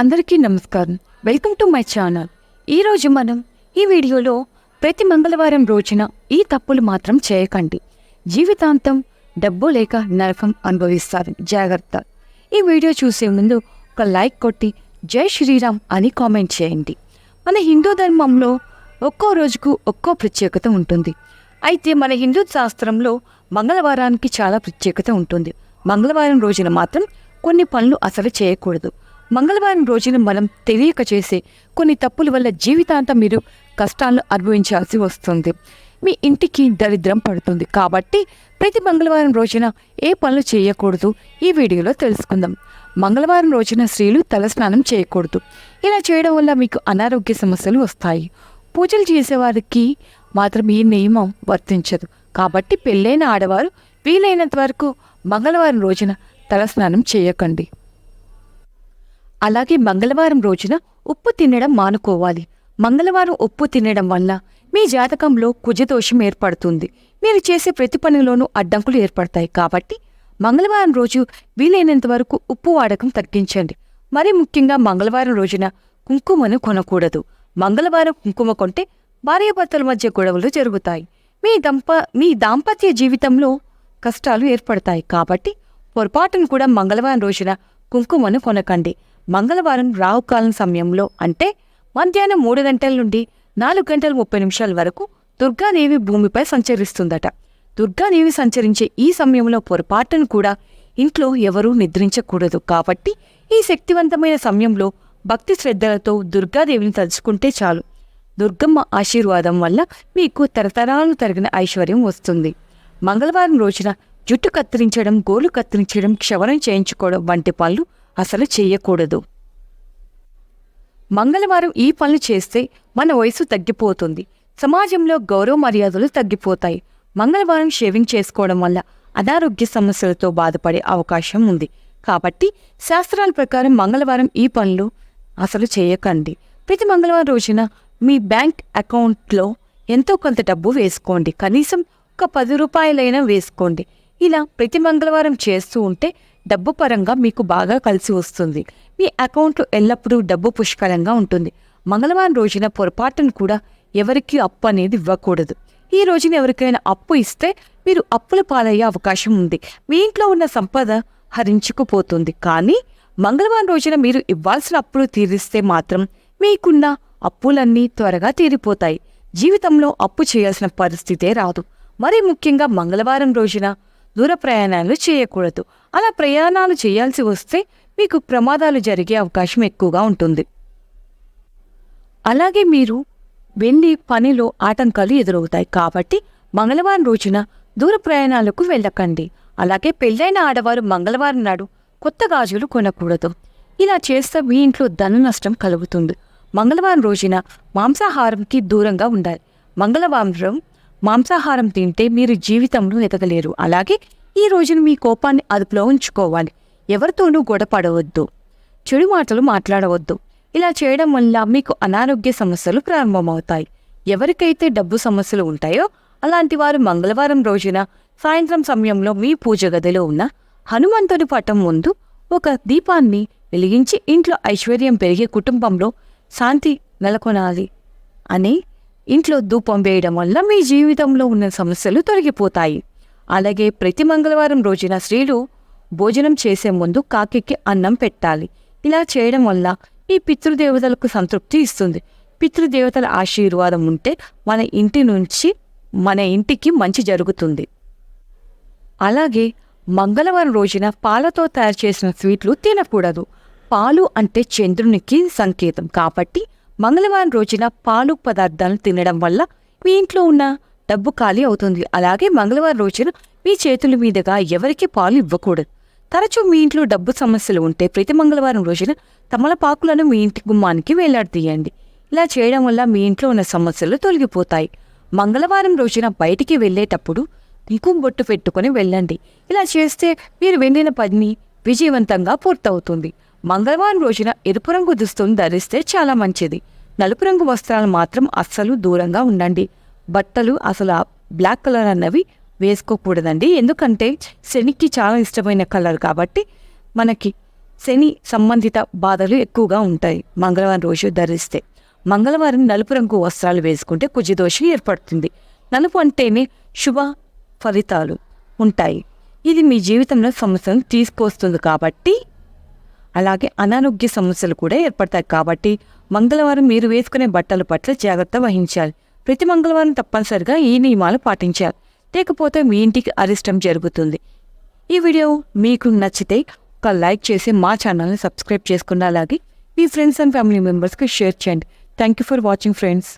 అందరికీ నమస్కారం. Welcome to my channel. ఈరోజు మనం ఈ వీడియోలో ప్రతి మంగళవారం రోజున ఈ తప్పులు మాత్రం చేయకండి. జీవితాంతం డబ్బు లేక నరకం అనుభవిస్తారు. జాగ్రత్త. ఈ వీడియో చూసే ముందు ఒక లైక్ కొట్టి జై శ్రీరామ్ అని కామెంట్ చేయండి. మన హిందూ ధర్మంలో ఒక్కో రోజుకు ఒక్కో ప్రత్యేకత ఉంటుంది. అయితే మన హిందూ శాస్త్రంలో మంగళవారానికి చాలా ప్రత్యేకత ఉంటుంది. మంగళవారం రోజున మాత్రం కొన్ని పనులు అసలు చేయకూడదు. మంగళవారం రోజున మనం తెలియక చేసే కొన్ని తప్పుల వల్ల జీవితాంతం మీరు కష్టాలను అనుభవించాల్సి వస్తుంది. మీ ఇంటికి దరిద్రం పడుతుంది కాబట్టి ప్రతి మంగళవారం రోజున ఏ పనులు చేయకూడదు ఈ వీడియోలో తెలుసుకుందాం. మంగళవారం రోజున స్త్రీలు తలస్నానం చేయకూడదు. ఇలా చేయడం వల్ల మీకు అనారోగ్య సమస్యలు వస్తాయి. పూజలు చేసేవారికి మాత్రం ఈ నియమం వర్తించదు. కాబట్టి పెళ్ళైన ఆడవారు వీలైనంత వరకు మంగళవారం రోజున తలస్నానం చేయకండి. అలాగే మంగళవారం రోజున ఉప్పు తినడం మానుకోవాలి. మంగళవారం ఉప్పు తినడం వల్ల మీ జాతకంలో కుజదోషం ఏర్పడుతుంది. మీరు చేసే ప్రతి పనిలోనూ అడ్డంకులు ఏర్పడతాయి కాబట్టి మంగళవారం రోజు వీలైనంత వరకు ఉప్పు వాడకం తగ్గించండి. మరి ముఖ్యంగా మంగళవారం రోజున కుంకుమను కొనకూడదు. మంగళవారం కుంకుమ కొంటే భార్యాభర్తల మధ్య గొడవలు జరుగుతాయి. మీ దంప మీ దాంపత్య జీవితంలో కష్టాలు ఏర్పడతాయి కాబట్టి పొరపాటును కూడా మంగళవారం రోజున కుంకుమను కొనకండి. మంగళవారం రావుకాలం సమయంలో అంటే మధ్యాహ్నం మూడు గంటల నుండి నాలుగు గంటల ముప్పై నిమిషాల వరకు దుర్గాదేవి భూమిపై సంచరిస్తుందట. దుర్గాదేవి సంచరించే ఈ సమయంలో పొరపాటును కూడా ఇంట్లో ఎవరూ నిద్రించకూడదు కాబట్టి ఈ శక్తివంతమైన సమయంలో భక్తి శ్రద్ధలతో దుర్గాదేవిని తలుచుకుంటే చాలు. దుర్గమ్మ ఆశీర్వాదం వల్ల మీకు తరతరాలు తరిగిన ఐశ్వర్యం వస్తుంది. మంగళవారం రోజున జుట్టు కత్తిరించడం గోలు కత్తిరించడం క్షవరం చేయించుకోవడం వంటి పనులు అసలు చేయకూడదు. మంగళవారం ఈ పనులు చేస్తే మన వయసు తగ్గిపోతుంది. సమాజంలో గౌరవ మర్యాదలు తగ్గిపోతాయి. మంగళవారం షేవింగ్ చేసుకోవడం వల్ల అనారోగ్య సమస్యలతో బాధపడే అవకాశం ఉంది. కాబట్టి శాస్త్రాల ప్రకారం మంగళవారం ఈ పనులు అసలు చేయకండి. ప్రతి మంగళవారం రోజున మీ బ్యాంక్ అకౌంట్లో ఎంతో కొంత డబ్బు వేసుకోండి. కనీసం ఒక పది రూపాయలైనా వేసుకోండి. ఇలా ప్రతి మంగళవారం చేస్తూ ఉంటే డబ్బు పరంగా మీకు బాగా కలిసి వస్తుంది. మీ అకౌంట్లో ఎల్లప్పుడూ డబ్బు పుష్కలంగా ఉంటుంది. మంగళవారం రోజున పొరపాటును కూడా ఎవరికీ అప్పు అనేది ఇవ్వకూడదు. ఈ రోజున ఎవరికైనా అప్పు ఇస్తే మీరు అప్పుల పాలయ్యే అవకాశం ఉంది. మీ ఇంట్లో ఉన్న సంపద హరించుకుపోతుంది. కానీ మంగళవారం రోజున మీరు ఇవ్వాల్సిన అప్పులు తీరిస్తే మాత్రం మీకున్న అప్పులన్నీ త్వరగా తీరిపోతాయి. జీవితంలో అప్పు చేయాల్సిన పరిస్థితే రాదు. మరి ముఖ్యంగా మంగళవారం రోజున దూర ప్రయాణాలు చేయకూడదు. అలా ప్రయాణాలు చేయాల్సి వస్తే మీకు ప్రమాదాలు జరిగే అవకాశం ఎక్కువగా ఉంటుంది. అలాగే మీరు వెళ్ళి పనిలో ఆటంకాలు ఎదురవుతాయి కాబట్టి మంగళవారం రోజున దూర ప్రయాణాలకు వెళ్ళకండి. అలాగే పెళ్ళైన ఆడవారు మంగళవారం నాడు కొత్త గాజులు కొనకూడదు. ఇలా చేస్తే మీ ఇంట్లో ధన నష్టం కలుగుతుంది. మంగళవారం రోజున మాంసాహారంకి దూరంగా ఉండాలి. మంగళవారం మాంసాహారం తింటే మీరు జీవితంలో ఎదగలేరు. అలాగే ఈ రోజున మీ కోపాన్ని అదుపులో ఉంచుకోవాలి. ఎవరితోనూ గొడపడవద్దు చెడు మాటలు మాట్లాడవద్దు. ఇలా చేయడం వల్ల మీకు అనారోగ్య సమస్యలు ప్రారంభమవుతాయి. ఎవరికైతే డబ్బు సమస్యలు ఉంటాయో అలాంటి వారు మంగళవారం రోజున సాయంత్రం సమయంలో మీ పూజ గదిలో ఉన్న హనుమంతుడి పటం ముందు ఒక దీపాన్ని వెలిగించి ఇంట్లో ఐశ్వర్యం పెరిగే కుటుంబంలో శాంతి నెలకొనాలి. అని ఇంట్లో ధూపం వేయడం వల్ల మీ జీవితంలో ఉన్న సమస్యలు తొలగిపోతాయి. అలాగే ప్రతి మంగళవారం రోజున స్త్రీలు భోజనం చేసే ముందు కాకికి అన్నం పెట్టాలి. ఇలా చేయడం వల్ల ఈ పితృదేవతలకు సంతృప్తి ఇస్తుంది. పితృదేవతల ఆశీర్వాదం ఉంటే మన ఇంటి నుంచి మన ఇంటికి మంచి జరుగుతుంది. అలాగే మంగళవారం రోజున పాలతో తయారు చేసిన స్వీట్లు తినకూడదు. పాలు అంటే చంద్రునికి సంకేతం కాబట్టి మంగళవారం రోజున పాలు పదార్థాలను తినడం వల్ల మీ ఇంట్లో ఉన్న డబ్బు ఖాళీ అవుతుంది. అలాగే మంగళవారం రోజున మీ చేతుల మీదుగా ఎవరికి పాలు ఇవ్వకూడదు. తరచూ మీ ఇంట్లో డబ్బు సమస్యలు ఉంటే ప్రతి మంగళవారం రోజున తమలపాకులను మీ ఇంటి గుమ్మానికి వేలాడదీయండి ఇలా చేయడం వల్ల మీ ఇంట్లో ఉన్న సమస్యలు తొలగిపోతాయి. మంగళవారం రోజున బయటికి వెళ్ళేటప్పుడు కుంకుమ బొట్టు పెట్టుకొని వెళ్ళండి. ఇలా చేస్తే మీరు వెళ్ళిన పని విజయవంతంగా పూర్తవుతుంది. మంగళవారం రోజున ఎరుపు రంగు దుస్తులను ధరిస్తే చాలా మంచిది. నలుపు రంగు వస్త్రాలు మాత్రం అస్సలు దూరంగా ఉండండి. బట్టలు అసలు ఆ బ్లాక్ కలర్ అన్నవి వేసుకోకూడదండి. ఎందుకంటే శనికి చాలా ఇష్టమైన కలర్ కాబట్టి మనకి శని సంబంధిత బాధలు ఎక్కువగా ఉంటాయి మంగళవారం రోజు ధరిస్తే. మంగళవారం నలుపు రంగు వస్త్రాలు వేసుకుంటే కుజదోషం ఏర్పడుతుంది. నలుపు అంటేనే శుభ ఫలితాలు ఉంటాయి. ఇది మీ జీవితంలో సమస్యను తీసుకొస్తుంది కాబట్టి అలాగే అనారోగ్య సమస్యలు కూడా ఏర్పడతాయి కాబట్టి మంగళవారం మీరు వేసుకునే బట్టల పట్ల జాగ్రత్త వహించాలి. ప్రతి మంగళవారం తప్పనిసరిగా ఈ నియమాలు పాటించాలి. లేకపోతే మీ ఇంటికి అరిష్టం జరుగుతుంది. ఈ వీడియో మీకు నచ్చితే ఒక లైక్ చేసి మా ఛానల్ని సబ్స్క్రైబ్ చేసుకున్న అలాగే మీ ఫ్రెండ్స్ అండ్ ఫ్యామిలీ మెంబర్స్కి షేర్ చేయండి. Thank you for watching friends.